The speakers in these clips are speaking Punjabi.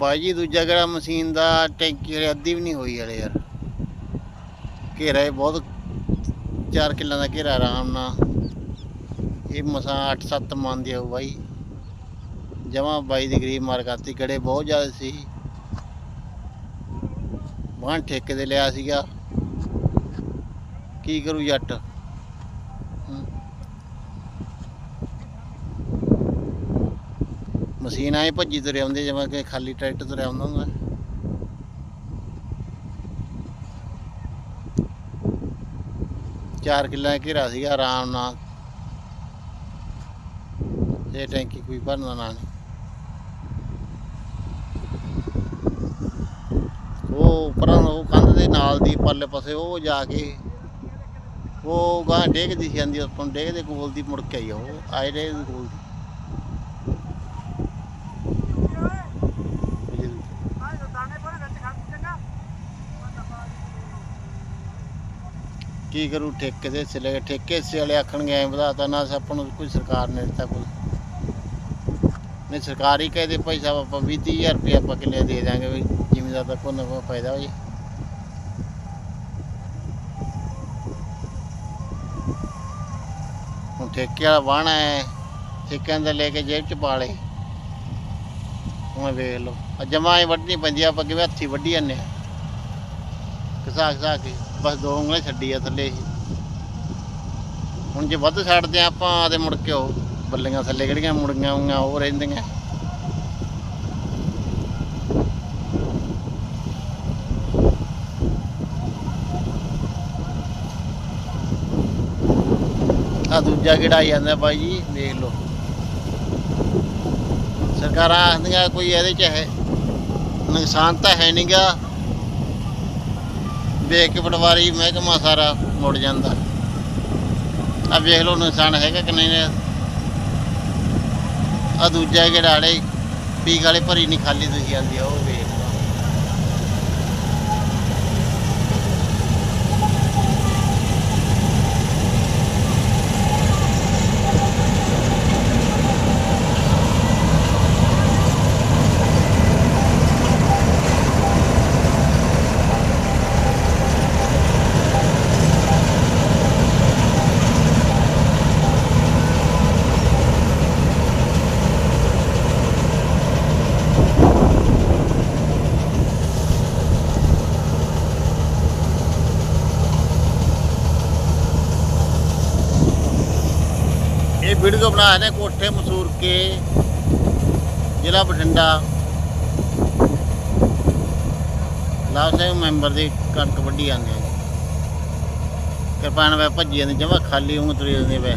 ਬਾਜੀ, ਦੂਜਾ ਕਿਹੜਾ ਮਸ਼ੀਨ ਦਾ, ਟੈਂਕੀ ਹਲੇ ਅੱਧੀ ਵੀ ਨਹੀਂ ਹੋਈ ਹਲੇ ਯਾਰ। ਘੇਰਾ ਇਹ ਬਹੁਤ 4 ਕਿੱਲਾਂ ਦਾ ਘੇਰਾ ਆਰਾਮ ਨਾਲ। ਇਹ ਮਸਾਂ 8-7 ਮਨ ਦੀ ਆਊ ਬਾਈ। ਜਮਾ ਬਾਈ ਦੀ ਗਰੀਬ ਮਾਰ ਕਰਤੀ, ਗੜੇ ਬਹੁਤ ਜ਼ਿਆਦਾ ਸੀ। ਵਾਹਨ ਠੇਕੇ ਤੇ ਲਿਆ ਸੀਗਾ। ਕੀ ਕਰੂ ਜੱਟ? ਮਸ਼ੀਨ ਆਏ ਭੱਜੀ ਤੁਰੇ ਆਉਂਦੇ ਜਿਵੇਂ ਕਿ ਖਾਲੀ ਟਰੈਕਟਰ ਤੁਰਿਆ ਆਉਂਦਾ ਹੁੰਦਾ। ਚਾਰ ਕਿੱਲਾ ਘੇਰਾ ਸੀਗਾ, ਆਰਾਮ ਨਾਲ। ਇਹ ਟੈਂਕੀ ਕੋਈ ਭਰਨਾ ਨਾ ਨਹੀਂ ਉਹ ਪਰਾਂ ਉਹ ਕੰਧ ਦੇ ਨਾਲ ਦੀ ਪਰਲੇ ਪਾਸੇ ਉਹ ਜਾ ਕੇ, ਉਹ ਗਾਂ ਡੇਗਦੀ ਸੀ ਜਾਂਦੀ ਉੱਤੋਂ ਡੇਗਦੇ, ਕੋਲ ਦੀ ਮੁੜ ਕੇ ਆਈ ਉਹ, ਆਏ ਦੇ ਕੋਲ ਦੀ। ਕੀ ਕਰੂ, ਠੇਕੇ ਦੇ ਹਿੱਸੇ ਲੈ ਕੇ ਠੇਕੇ ਹਿੱਸੇ ਵਾਲੇ ਆਖਣਗੇ, ਐਂ ਵਧਾਤਾ ਨਾ ਆਪਾਂ ਨੂੰ ਕੋਈ ਸਰਕਾਰ ਨੇ ਦਿੱਤਾ ਕੋਈ ਨਹੀਂ, ਸਰਕਾਰ ਹੀ ਕਹਦੇ ਭਾਈ ਸਾਹਿਬ, ਆਪਾਂ 20 ਹਜ਼ਾਰ ਰੁਪਏ ਆਪਾਂ ਕਿੱਲੇ ਦੇ ਦਾਂਗੇ ਵੀ, ਜ਼ਿਮੀਦਾਰ ਦਾ ਕੋਈ ਨਾ ਕੋਈ ਫਾਇਦਾ ਹੋ ਜੇ ਹੁਣ ਠੇਕੇ ਵਾਲਾ ਵਾਹਣਾ ਹੈ, ਠੇਕਿਆਂ ਦਾ ਲੈ ਕੇ ਜੇਬ ਚ ਪਾ ਲੇ। ਹੁਣ ਵੇਖ ਲਓ ਆ ਜਮਾ ਹੀ ਵੱਢਣੀ ਪੈਂਦੀ ਆਪਾਂ ਕਿਵੇਂ ਹੱਥੀ ਵੱਢੀ ਜਾਂਦੇ ਆ। ਘਸਾ ਘਸਾ ਕੇ। ਬਸ ਦੋ ਉਂਗਲੇ ਛੱਡੀ ਆ ਥੱਲੇ ਹੀ। ਹੁਣ ਜੇ ਵੱਧ ਛੱਡਦੇ ਆ ਆਪਾਂ ਤੇ ਮੁੜ ਕੇ ਉਹ ਬੱਲੀਆਂ ਥੱਲੇ ਕਿਹੜੀਆਂ ਮੁੜੀਆਂ ਹੋਈਆਂ, ਉਹ ਰਹਿੰਦੀਆਂ। ਆ ਦੂਜਾ ਕਿਹੜਾ ਆ ਜਾਂਦਾ ਬਾਈ ਜੀ, ਦੇਖ ਲਓ। ਸਰਕਾਰਾਂ ਆਖਦੀਆਂ ਕੋਈ ਇਹਦੇ ਚ ਹੈ, ਨੁਕਸਾਨ ਤਾਂ ਹੈ ਨਹੀਂਗਾ ਵੇਖ ਕੇ ਪਟਵਾਰੀ ਮਹਿਕਮਾ ਸਾਰਾ ਮੁੜ ਜਾਂਦਾ। ਆ ਵੇਖ ਲਓ ਨੁਕਸਾਨ ਹੈਗਾ ਕਿ ਨਹੀਂ ਆ ਦੂਜਾ ਗੜਾੜੇ ਆੜੇ, ਪੀਕ ਵਾਲੇ ਭਰੀ ਨਹੀਂ ਖਾਲੀ ਤੁਸੀਂ ਆਂਦੀ ਆ ਉਹ ਵੇਖ ਲਓ ਇਹ ਵੀਡੀਓ ਬਣਾਇਆ ਨੇ ਕੋਠੇ ਮਸੂਰ ਕੇ, ਜ਼ਿਲ੍ਹਾ ਬਠਿੰਡਾ। ਲਾਭ ਸਿੰਘ ਮੈਂਬਰ ਦੀ ਕਣਕ ਵੱਢੀ ਜਾਂਦੇ ਆ। ਕਿਰਪਾਨ ਵੇ ਭੱਜੀ ਜਾਂਦੀ ਜਮਾ ਖਾਲੀ ਉਂਗ ਤੁਰੀ ਜਾਂਦੀ ਵੇ।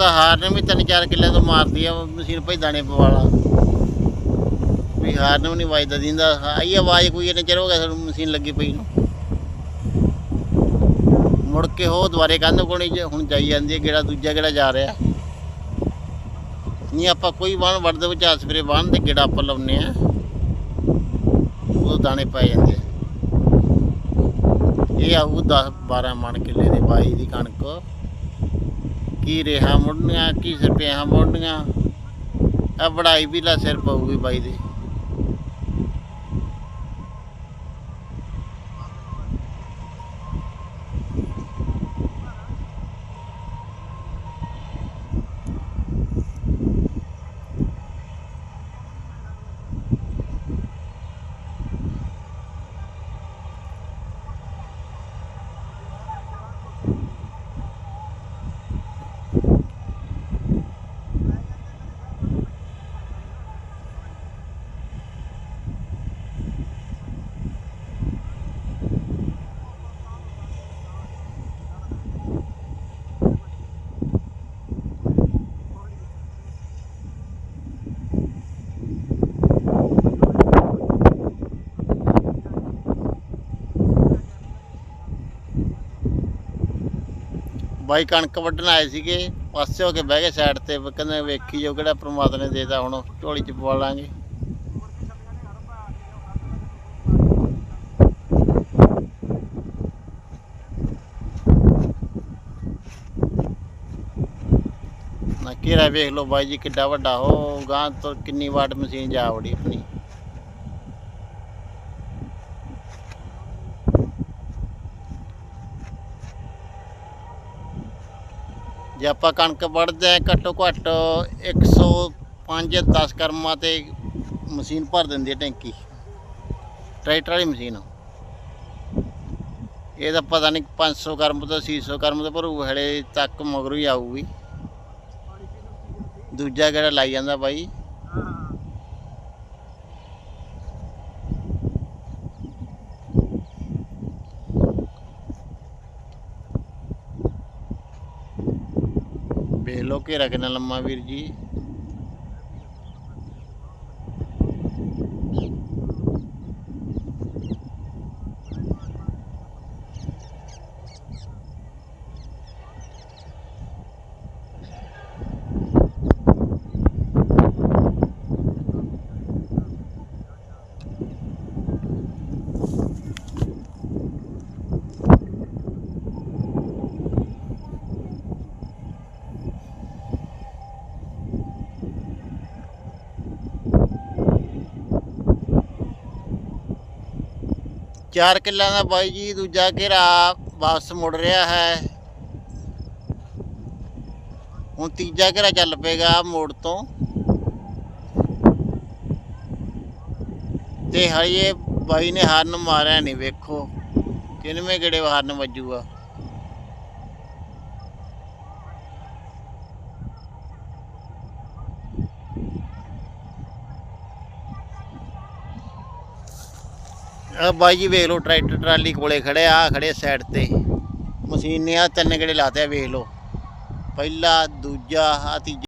ਤਾਂ ਹਾਰ ਨੇ ਵੀ ਤਿੰਨ ਚਾਰ ਕਿੱਲੇ ਤੋਂ ਮਾਰਦੀ ਆ ਮਸ਼ੀਨ ਭਾਈ ਦਾਣੇ ਪਵਾਲਾ। ਵੀ ਹਾਰ ਨੂੰ ਨਹੀਂ ਵੱਜਦਾ ਦਿੰਦਾ। ਆਈ ਆਵਾਜ਼ ਕੋਈ ਇਹਨੇ ਚਿਰ ਹੋ ਗਿਆ ਸਾਨੂੰ ਮਸ਼ੀਨ ਲੱਗੀ ਪਈ ਨੂੰ। ਮੁੜ ਕੇ ਉਹ ਦੁਬਾਰੇ ਕੰਧ ਕੋਣੀ ਚ ਹੁਣ ਜਾਈ ਜਾਂਦੀ ਹੈ ਗੇੜਾ ਦੂਜਾ ਗੇੜਾ ਜਾ ਰਿਹਾ। ਨਹੀਂ, ਆਪਾਂ ਕੋਈ ਵਾਹਣ ਵੜਦੇ ਵਿੱਚ ਆ ਵਾਹਣ ਤੇ ਗੇੜਾ ਆਪਾਂ ਲਾਉਨੇ ਆ। ਉਹ ਦਾਣੇ ਪੈ ਜਾਂਦੇ ਇਹ ਆਊ 10 12 ਮਣ ਕਿੱਲੇ ਦੇ ਬਾਈ ਦੀ ਕਣਕ। ਕੀ ਰੇਹਾਂ ਮੁੜਨੀਆਂ, ਕੀ ਸਿਰ ਪਿਆ ਮੁੜਨੀਆਂ। ਆ ਬੜਾਈ ਵੀ ਲਾ ਸਿਰ ਪਊਗੀ ਬਾਈ ਦੇ। ਬਾਈ ਕਣਕ ਵੱਢਣ ਆਏ ਸੀਗੇ, ਪਾਸੇ ਹੋ ਕੇ ਬਹਿ ਗਏ ਸਾਈਡ ਤੇ ਕਹਿੰਦੇ ਵੇਖੀ ਜੋ ਕਿਹੜਾ ਪ੍ਰਮਾਤਮਾ ਨੇ ਦੇਤਾ, ਹੁਣ ਝੋਲੀ ਚ ਪਵਾ ਲਾਂਗੇ। ਨਾ ਕਿਹੜਾ ਵੇਖ ਲਓ ਬਾਈ ਜੀ, ਕਿੱਡਾ ਵੱਡਾ ਹੋ ਗਾਂ ਤੋਂ ਕਿੰਨੀ ਵਾਟ ਮਸ਼ੀਨ ਜਾ ਵੜੀ ਆਪਣੀ। ਜੇ ਆਪਾਂ ਕਣਕ ਵੱਢਦੇ ਆ ਘੱਟੋ ਘੱਟ 105 10 ਕਰਮਾਂ ਤੇ ਮਸ਼ੀਨ ਭਰ ਦਿੰਦੀ ਹੈ ਟੈਂਕੀ। ਟਰੈਕਟਰ ਵਾਲੀ ਮਸ਼ੀਨ ਇਹ ਤਾਂ ਪਤਾ ਨਹੀਂ 500 ਕਰਮ ਤੋਂ 600 ਕਰਮ ਤੋਂ ਭਰੂ, ਹਲੇ ਤੱਕ ਮਗਰੋਂ ਹੀ ਆਊਗੀ। ਦੂਜਾ ਕਿਹੜਾ ਲਾਈ ਜਾਂਦਾ ਬਾਈ। ਵੇਖ ਲਓ ਘੇਰਾ ਕਿੰਨਾ ਚਾਰ ਕਿੱਲਾਂ ਦਾ ਬਾਈ ਜੀ, ਦੂਜਾ ਘੇਰਾ ਵਾਪਸ ਮੁੜ ਰਿਹਾ ਹੈ। ਹੁਣ ਤੀਜਾ ਘੇਰਾ ਚੱਲ ਪਏਗਾ ਮੋੜ ਤੋਂ। ਤੇ ਹਜੇ ਬਾਈ ਨੇ ਹਾਰਨ ਮਾਰਿਆ ਨਹੀਂ ਵੇਖੋ। ਕਿੰਨਵੇਂ ਗੇੜੇ ਹਾਰਨ ਵੱਜੂਗਾ। ਆ ਬਾਈ ਜੀ ਵੇਖ ਲਓ, ਟਰੈਕਟਰ ਟਰਾਲੀ ਕੋਲੇ ਖੜੇ ਆ ਖੜੇ ਸਾਈਡ ਤੇ। ਮਸ਼ੀਨ ਨੇ ਆ ਤਿੰਨ ਗੇੜੇ ਲਾਤੇ ਆ, ਵੇਖ ਲਓ। ਪਹਿਲਾ, ਦੂਜਾ ਆ ਤੀਜਾ।